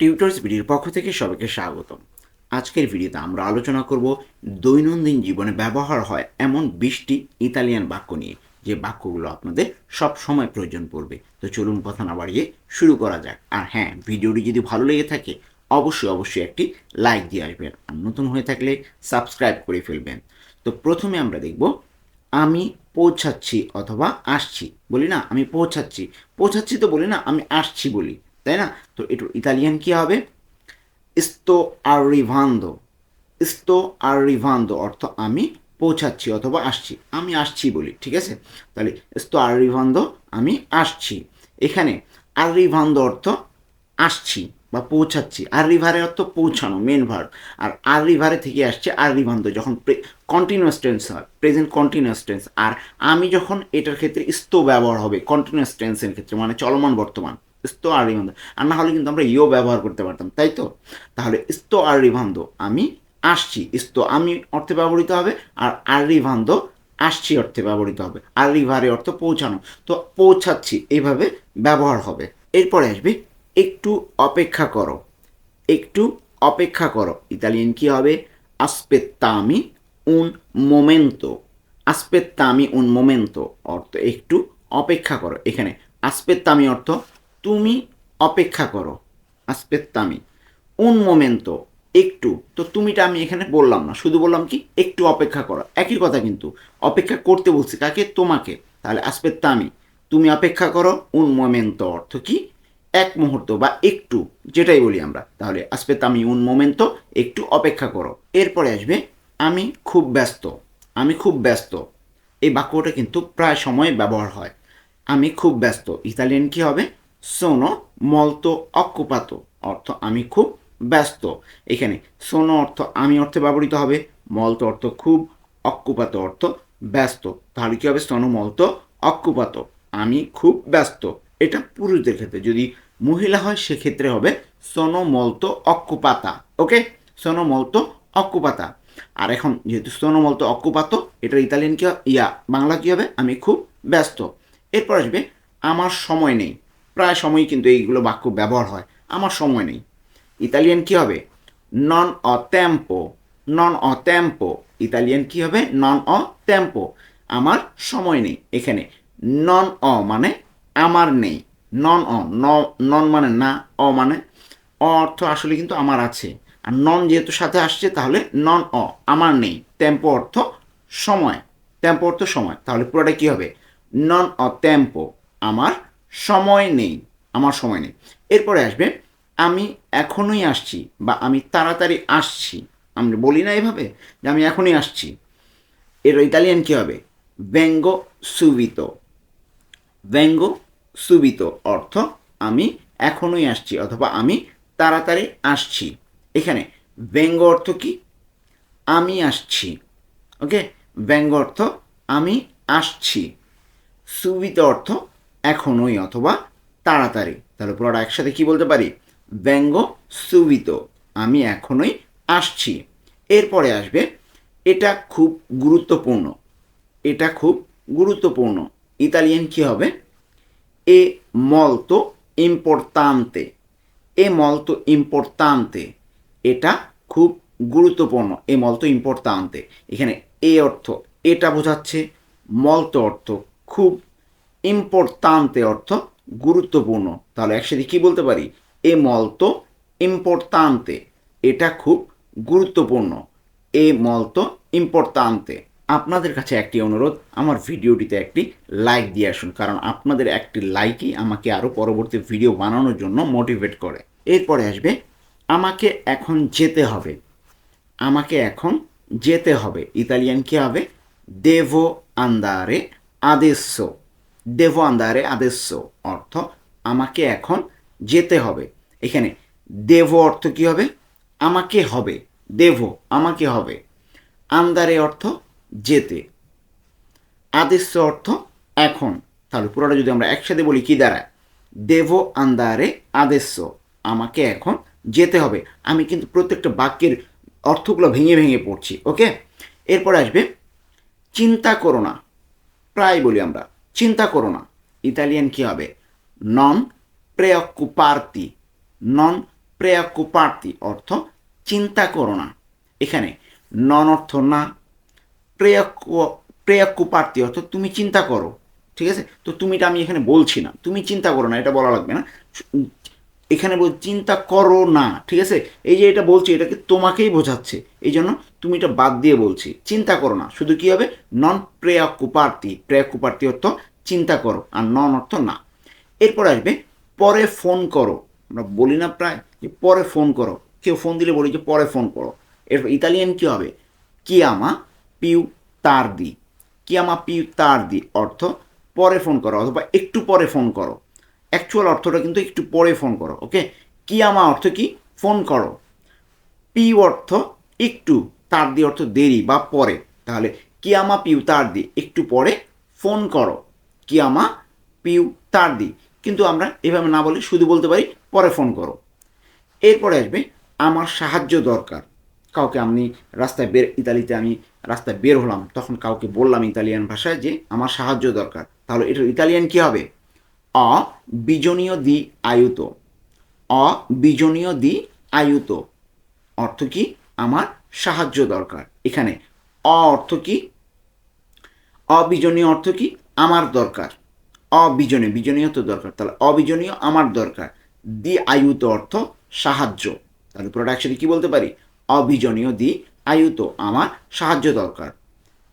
Tutors ভিডিওর পক্ষ থেকে সবাইকে স্বাগতম। আজকের ভিডিওতে আমরা আলোচনা করব দৈনন্দিন জীবনে ব্যবহার হয় এমন বিশটি ইতালিয়ান বাক্য নিয়ে। যে বাক্যগুলো আপনাদের সব সময় প্রয়োজন পড়বে। তো চলুন কথা না বাড়িয়ে শুরু করা যাক। আর হ্যাঁ ভিডিওটি যদি ভালো লেগে থাকে, অবশ্যই অবশ্যই একটি লাইক দিয়ে আসবেন। আর নতুন হয়ে থাকলে সাবস্ক্রাইব করে ফেলবেন। তো প্রথমে আমরা দেখব, আমি পৌঁছাচ্ছি অথবা আসছি। বলি না, আমি পৌঁছাচ্ছি। পৌঁছাচ্ছি তো বলি না, আমি আসছি বলি। তাই না? তো এটার ইতালিয়ান কি হবে? sto arrivando sto arrivando অর্থ আমি পৌঁছাচ্ছি অথবা আসছি। আমি আসছি বলি, ঠিক আছে? তাহলে sto arrivando, আমি আসছি। এখানে arrivando অর্থ আসছি বা পৌঁছাচ্ছি। arrivare অর্থ পৌঁছানো মেন ভার্ব আর arrivare থেকে আসছে আর arrivando, যখন কন্টিনিউয়াস টেন্স হয় প্রেজেন্ট কন্টিনিউয়াস টেন্স আর আমি যখন এটার ক্ষেত্রে sto ব্যবহার হবে কন্টিনিউয়াস টেন্সের ক্ষেত্রে মানে চলমান বর্তমান। Sto arrivando আর না হলে কিন্তু আমরা ইও ব্যবহার করতে পারতাম, তাই তো? তাহলে sto arrivando আমি আসছি। sto আমি অর্থে ব্যবহৃত হবে, আর arrivando আসছি অর্থে ব্যবহৃত হবে। আর রিভারে অর্থ পৌঁছানো। তো পৌঁছাচ্ছি, এইভাবে ব্যবহার হবে। এরপরে আসবে, একটু অপেক্ষা করো। একটু অপেক্ষা করো। ইতালিয়ান কি হবে? আসপেত্তামি উন মোমেন্তো আসপেত্তামি উন মোমেন্তো অর্থ একটু অপেক্ষা করো। এখানে আসপেত্তামি অর্থ তুমি অপেক্ষা করো। আসপেত্তামি। উন মোমেন্তো একটু। তো তুমিটা আমি এখানে বললাম না। শুধু বললাম কি, একটু অপেক্ষা করো। একই কথা কিন্তু, অপেক্ষা করতে বলছি কাকে? তোমাকে। তাহলে আসপেত্তামি, তুমি অপেক্ষা করো উন মোমেন্তো অর্থ কি? এক মুহূর্ত বা একটু, যেটাই বলি আমরা। তাহলে আসপেত্তামি, উন মোমেন্তো একটু অপেক্ষা করো। এরপরে আসবে, আমি খুব ব্যস্ত। আমি খুব ব্যস্ত। এই বাক্যটা কিন্তু প্রায় সময় ব্যবহার হয়। আমি খুব ব্যস্ত। ইতালিয়ান কি হবে? সোনো মলতো অকুপাতো, অর্থ আমি খুব ব্যস্ত। এখানে সোনো অর্থ আমি অর্থে ব্যবহৃত হবে, মলতো অর্থ খুব অকুপাত, অর্থ ব্যস্ত। তাহলে কী হবে? সোনো মলতো অকুপাত, আমি খুব ব্যস্ত। এটা পুরুষদের ক্ষেত্রে, যদি মহিলা হয়, সেক্ষেত্রে হবে সোনো মলতো অকুপাতা, ওকে? সোনো মলতো অকুপাতা। আর এখন যেহেতু সোনো মলতো অকুপাতো, এটার ইতালিয়ান কি ইয়া, বাংলা কী হবে? আমি খুব ব্যস্ত। এরপর আসবে, আমার সময় নেই। প্রায় সময়ই কিন্তু এইগুলো বাক্য ব্যবহার হয়। আমার সময় নেই। ইতালিয়ান কি হবে? নন অ টেম্পো নন অ টেম্পো ইতালিয়ান কি হবে? নন অ টেম্পো আমার সময় নেই এখানে। নন অ মানে আমার নেই। নন অ নন মানে না অ মানে অ অর্থ আসলে কিন্তু আমার আছে। আর নন যেহেতু সাথে আসছে, তাহলে নন অ আমার নেই। টেম্পো অর্থ সময়। টেম্পো অর্থ সময়। তাহলে পুরোটা কি হবে? নন অ টেম্পো আমার সময় নেই, আমার সময় নেই। এরপরে আসবে, আমি এখনই আসছি বা আমি তাড়াতাড়ি আসছি। আমি বলি না এভাবে যে আমি এখনই আসছি। এর ইতালিয়ান কী হবে? ব্যঙ্গ সুবিত ব্যঙ্গ সুবিত অর্থ, আমি এখনই আসছি অথবা আমি তাড়াতাড়ি আসছি। এখানে ব্যঙ্গ অর্থ কি? আমি আসছি। ওকে ব্যঙ্গ অর্থ, আমি আসছি। সুবিত অর্থ এখনই অথবা তাড়াতাড়ি। তাহলে পুরোটা একসাথে কি বলতে পারি? ব্যঙ্গ সুবিত। আমি এখনই আসছি। এরপরে আসবে, এটা খুব গুরুত্বপূর্ণ। এটা খুব গুরুত্বপূর্ণ। ইতালিয়ান কি হবে? এ মল মলতো ইম্পর্তান্তে এ মল মলতো ইম্পর্তান্তে এটা খুব গুরুত্বপূর্ণ। এ মল মলতো ইম্পর্তান্তে এখানে এ অর্থ এটা বোঝাচ্ছে মলতো অর্থ খুব ইম্পর্তান্তে অর্থ গুরুত্বপূর্ণ। তাহলে একসাথে কি বলতে পারি? এ মলতো ইম্পর্তান্তে এটা খুব গুরুত্বপূর্ণ। এ মলতো ইম্পর্তান্তে আপনাদের কাছে একটি অনুরোধ, আমার ভিডিওটিতে একটি লাইক দিয়ে আসুন, কারণ আপনাদের একটি লাইকই আমাকে আরও পরবর্তী ভিডিও বানানোর জন্য মোটিভেট করে। এরপরে আসবে, আমাকে এখন যেতে হবে। আমাকে এখন যেতে হবে। ইতালিয়ান কী হবে? দেভো আন্দারে আদেশো। দেভো আন্দারে আদেশো অর্থ আমাকে এখন যেতে হবে। এখানে দেব অর্থ কি হবে? আমাকে হবে। দেব, আমাকে হবে। আন্দারে অর্থ যেতে। আদেশ অর্থ এখন। তাহলে পুরোটা যদি আমরা একসাথে বলি, কি দাঁড়ায় দেব আন্দারে আদেশ আমাকে এখন যেতে হবে। আমি কিন্তু প্রত্যেকটা বাক্যের অর্থগুলো ভেঙে ভেঙে পড়ছি, ওকে? এরপর আসবে, চিন্তা করো না। প্রায় বলি আমরা। চিন্তা করো না। ইতালিয়ান কি হবে? নন preoccuparti non প্রেয়াকুপার্তি অর্থ চিন্তা করো না। এখানে নন অর্থ না প্রেয়াকু প্রেয়াকুপার্তি অর্থ তুমি চিন্তা করো। ঠিক আছে? তো তুমিটা আমি এখানে বলছি না। তুমি চিন্তা করো না, এটা বলা লাগবে না। এখানে বল, চিন্তা করো না। ঠিক আছে? এই যে এটা বলছি, এটাকে তোমাকেই বোঝাচ্ছে। এই জন্য তুমি এটা বাদ দিয়ে বলছি। চিন্তা করো না। শুধু কি হবে? নন প্রেয়াকুপার্তি প্রেয়াকুপার্তি অর্থ চিন্তা করো, আর নন অর্থ না। এরপর আসবে, পরে ফোন করো। আমরা বলি না প্রায় যে পরে ফোন করো। কেউ ফোন দিলে বলি যে পরে ফোন করো। এরপর ইতালিয়ান কী হবে? কিয়ামা পিউ তার দি। কিয়ামা পিউ তার দি অর্থ পরে ফোন করো, অথবা একটু পরে ফোন করো। অ্যাকচুয়াল অর্থটা কিন্তু একটু পরে ফোন করো ওকে কিয়ামা অর্থ কি? ফোন করো। পি অর্থ একটু, তার দি অর্থ দেরি বা পরে। তাহলে কিয়ামা পিউ তার দি, একটু পরে ফোন করো। কিয়ামা পিউ তার দি। কিন্তু আমরা এভাবে না বলে শুধু বলতে পারি, পরে ফোন করো। এরপরে আসবে, আমার সাহায্য দরকার। কাউকে আমি রাস্তায় বের, ইতালিতে আমি রাস্তায় বের হলাম, তখন কাউকে বললাম ইতালিয়ান ভাষায় যে, আমার সাহায্য দরকার। তাহলে এটার ইতালিয়ান কী হবে? অ বিজনীয় দি আয়ুত। অ বিজনীয় দি আয়ুত। অর্থ কি? আমার সাহায্য দরকার। এখানে অ অর্থ কি? অবিজনীয় অর্থ কি? আমার দরকার। অবিজনীয় বিজনীয় তো দরকার। তাহলে অবিজনীয় আমার দরকার। দি আয়ুত অর্থ সাহায্য। তাহলে প্রোডাকশনে কি বলতে পারি? অবিজনীয় দি আয়ুত আমার সাহায্য দরকার।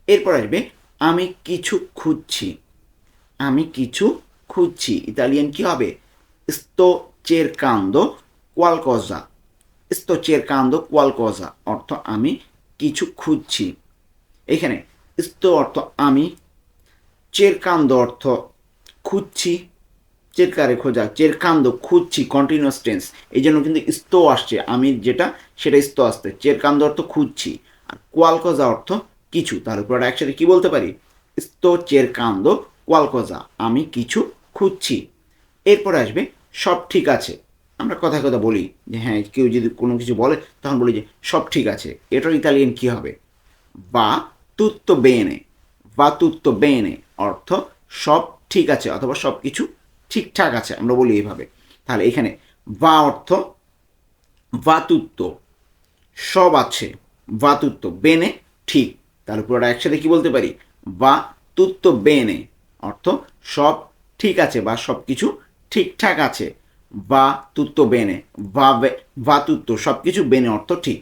এরপর আসবে, আমি কিছু খুঁজছি। আমি কিছু খুঁজছি। ইতালিয়ান কি হবে? স্তো চের কান্দ cercando স্তো চের কান্দ কোয়ালকজা অর্থ আমি কিছু খুঁজছি। এখানে স্তো অর্থ আমি চেরকান্দ অর্থ খুঁজছি চেরকারে খোঁজা চেরকান্দ খুঁজছি কন্টিনিউয়াস টেন্স এই জন্য কিন্তু স্তো আসছে, আমি যেটা, সেটা স্তো আসতে চেরকান্দ অর্থ খুঁজছি আর কোয়ালকজা অর্থ কিছু। তার উপর একসাথে কী বলতে পারি? স্তো চেরকান্দ কোয়ালকজা আমি কিছু খুঁজছি। এরপর আসবে, সব ঠিক আছে। আমরা কথা কথা বলি যে হ্যাঁ কেউ যদি কোনো কিছু বলে, তখন বলি যে, সব ঠিক আছে। এটার ইতালিয়ান কী হবে? বা তুত্ত বেনে। বা তুত্ত বেনে। অর্থ সব ঠিক আছে অথবা সব কিছু ঠিকঠাক আছে, আমরা বলি এইভাবে। তাহলে এখানে বা অর্থ বাতুত্ব, সব আছে, বাতুত্ব, বেনে ঠিক। তাহলে পুরোটা একসাথে কি বলতে পারি? বা তুত্ত বেনে, অর্থ সব ঠিক আছে বা সব কিছু ঠিকঠাক আছে। বা তুত্ত বেনে, বা বা তুত্ত সব কিছু, বেনে, অর্থ ঠিক।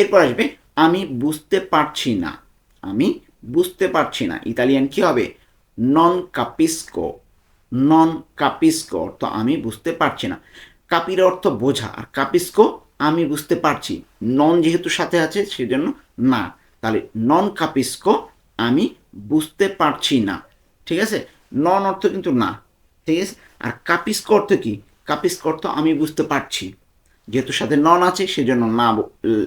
এরপর আসবে, আমি বুঝতে পারছি না, আমি বুঝতে পারছি না। ইতালিয়ান কি হবে? নন কাপিস্কো নন কাপিস্কো অর্থ আমি বুঝতে পারছি না। কাপির অর্থ বোঝা। আর কাপিস্কো আমি বুঝতে পারছি। নন যেহেতু সাথে আছে, সেজন্য না। তাহলে নন কাপিস্কো আমি বুঝতে পারছি না। ঠিক আছে? নন অর্থ কিন্তু না। ঠিক আছে? আর কাপিস্ক অর্থ কি? কাপিস্ক অর্থ আমি বুঝতে পারছি। যেহেতু সাথে নন আছে, সেজন্য না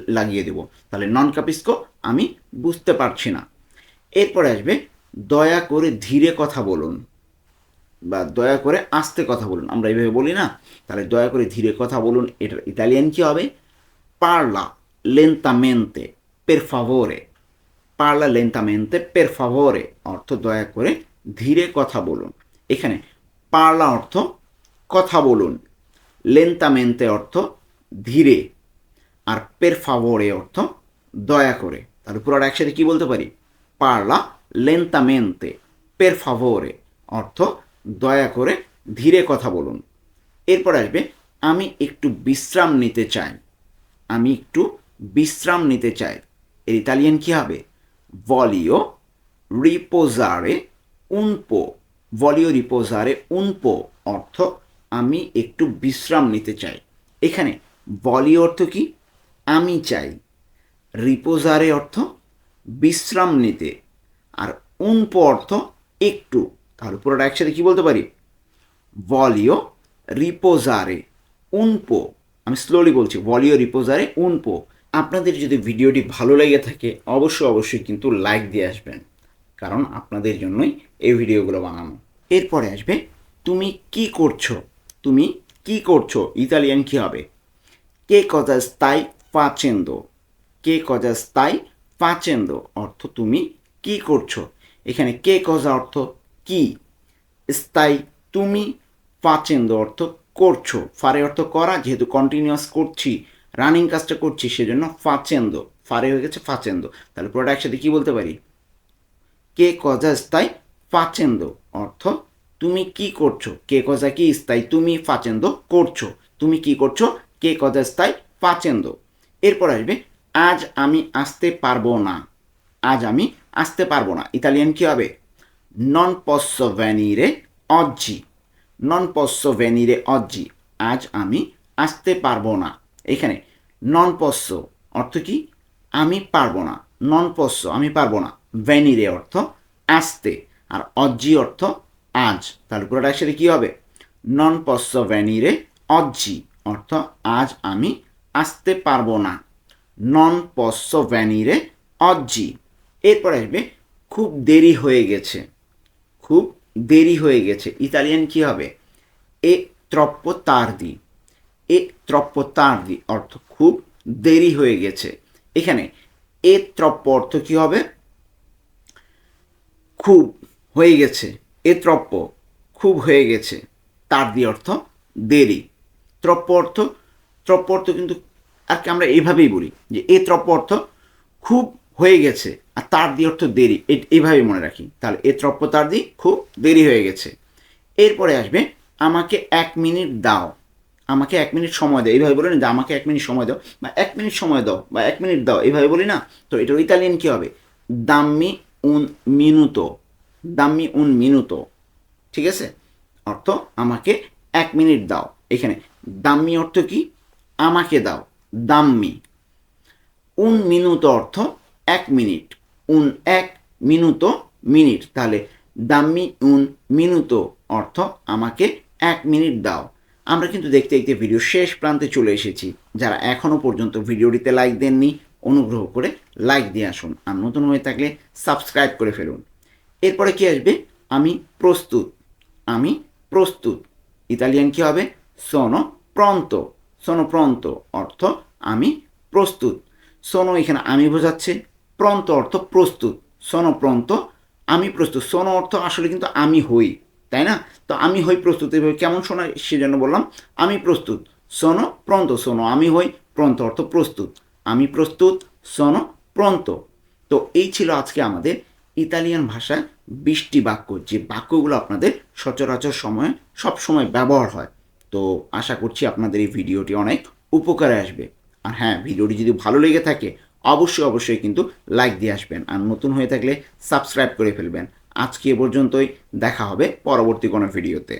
লাগিয়ে দেব। তাহলে নন কাপিস্ক আমি বুঝতে পারছি না। এরপরে আসবে দয়া করে ধীরে কথা বলুন বা দয়া করে আস্তে কথা বলুন। আমরা এইভাবে বলি না, তাহলে দয়া করে ধীরে কথা বলুন। এটার ইতালিয়ান কি হবে? পার্লা লেন্তামেন্তে পের ফাভোরে পারলা লেন্তামেন্তে পের ফাভোরে অর্থ দয়া করে ধীরে কথা বলুন। এখানে পার্লা অর্থ কথা বলুন। লেন্তামেন্তে অর্থ ধীরে। আর পের ফাভোরে অর্থ দয়া করে। তার উপর আর একসাথে কী বলতে পারি? পারলা লেন্তামেন্তে পের ফাভোরে অর্থ দয়া করে ধীরে কথা বলুন। এরপর আসবে, আমি একটু বিশ্রাম নিতে চাই। আমি একটু বিশ্রাম নিতে চাই। এর ইতালিয়ান কী হবে? ভলিও রিপোজারে উনপো ভলিও রিপোজারে উনপো অর্থ আমি একটু বিশ্রাম নিতে চাই। এখানে ভলিও অর্থ কি? আমি চাই। রিপোজারে অর্থ বিশ্রাম নিতে। আর উনপো অর্থ একটু। তাহলে পুরোটা একসাথে কী বলতে পারি? ভলিও রিপোজারে উনপো আমি স্লোলি বলছি ভলিও রিপোজারে উনপো আপনাদের যদি ভিডিওটি ভালো লেগে থাকে, অবশ্যই অবশ্যই কিন্তু লাইক দিয়ে আসবেন। কারণ আপনাদের জন্যই এই ভিডিওগুলো বানানো। এরপরে আসবে, তুমি কি করছ? তুমি কি করছ? ইতালিয়ান কী হবে? কে কজা স্তাই ফাচেন্দো? কে কজা স্তাই ফাচেন্দো? অর্থ তুমি কি করছ? এখানে কে কজা অর্থ কি? স্থায়ী তুমি ফাচেন্দ অর্থ করছ। ফারে অর্থ করা, যেহেতু কন্টিনিউয়াস করছি রানিং কাজটা করছি, সেজন্য ফাচেন্দো ফারে হয়ে গেছে ফাচেন্দো তাহলে পুরোটা একসাথে কি বলতে পারি? কে কজা স্থায়ী ফাচেন্দো অর্থ তুমি কি করছ? কে কজা কি? স্থায়ী তুমি ফাচেন্দো করছ। তুমি কি করছ? কে কজা স্থায়ী ফাচেন্দো এরপর আসবে, আজ আমি আসতে পারব না। আজ আমি আসতে পারব না। ইতালিয়ান কি হবে? নন পসো ভ্যানিরে অজ্জি নন পসো ভ্যানিরে অজ্জি আজ আমি আসতে পারব না। এখানে নন পসো অর্থ কি? আমি পারব না। নন পসো আমি পারব না। ভ্যানিরে অর্থ আসতে। আর অজ্জি অর্থ আজ। তাহলে পুরোটা একসাথে কী হবে? নন পসো ভ্যানিরে অজ্জি অর্থ আজ আমি আসতে পারব না। নন পসো ভ্যানিরে অজ্জি এরপর আসবে, খুব দেরি হয়ে গেছে, খুব দেরি হয়ে গেছে। ইতালিয়ান কি হবে? এ ত্রপ্প তার্দি এ ত্রপ্প তার দি অর্থ খুব দেরি হয়ে গেছে। এখানে এ ত্রপ্প অর্থ কি হবে? খুব হয়ে গেছে, এ ত্রপ্প খুব হয়ে গেছে। তার দি অর্থ দেরি। ত্রপ্প অর্থ ত্রপ্প অর্থ কিন্তু আর আমরা এইভাবেই বলি যে এ ত্রপ্প অর্থ খুব হয়ে গেছে আর তার দিয়ে অর্থ দেরি। এইভাবে মনে রাখি। তাহলে এ ত্রপ্প তার দি খুব দেরি হয়ে গেছে। এরপরে আসবে, আমাকে এক মিনিট দাও। আমাকে এক মিনিট সময় দাও। এইভাবে বলি না যে আমাকে এক মিনিট সময় দাও। বা এক মিনিট সময় দাও, বা এক মিনিট দাও। এইভাবে বলি না। তো এটার ইতালিয়ান কী হবে? দাম্মি উন মিনুতো। দাম্মি উন মিনুতো। ঠিক আছে? অর্থ আমাকে এক মিনিট দাও। এখানে দাম্মি অর্থ কি? আমাকে দাও। দাম্মি। উন মিনুত অর্থ এক মিনিট। উন এক মিনুতো মিনিট তাহলে দাম্মি উন মিনুতো অর্থ আমাকে এক মিনিট দাও। আমরা কিন্তু দেখতে দেখতে ভিডিও শেষ প্রান্তে চলে এসেছি। যারা এখনও পর্যন্ত ভিডিওটিতে লাইক দেননি, অনুগ্রহ করে লাইক দিয়ে আসুন। আর নতুন হয়ে থাকলে সাবস্ক্রাইব করে ফেলুন। এরপরে কি আসবে? আমি প্রস্তুত। আমি প্রস্তুত। ইতালিয়ান কি হবে? সোনো প্রন্ত সোনো প্রন্ত অর্থ আমি প্রস্তুত। সোনো এখানে আমি বোঝাচ্ছে। প্রন্ত অর্থ প্রস্তুত। সোনো প্রন্ত, আমি প্রস্তুত। সোনো অর্থ আসলে কিন্তু আমি হই, তাই না? তো আমি হই প্রস্তুত। এভাবে কেমন শোনায় সেজন্য বললাম, আমি প্রস্তুত। সোনো প্রন্ত, সোনো আমি হই, প্রন্ত অর্থ প্রস্তুত। আমি প্রস্তুত, সোনো প্রন্ত। তো এই ছিল আজকে আমাদের ইতালিয়ান ভাষায় বিশটি বাক্য। যে বাক্যগুলো আপনাদের সচরাচর সময়ে সব সময় ব্যবহার হয়। তো আশা করছি আপনাদের এই ভিডিওটি অনেক উপকারে আসবে। আর হ্যাঁ ভিডিওটি যদি ভালো লেগে থাকে অবশ্যই অবশ্যই কিন্তু লাইক দিয়ে আসবেন আর নতুন হয়ে থাকলে সাবস্ক্রাইব করে ফেলবেন। আজকে এ পর্যন্তই, দেখা হবে পরবর্তী কোনো ভিডিওতে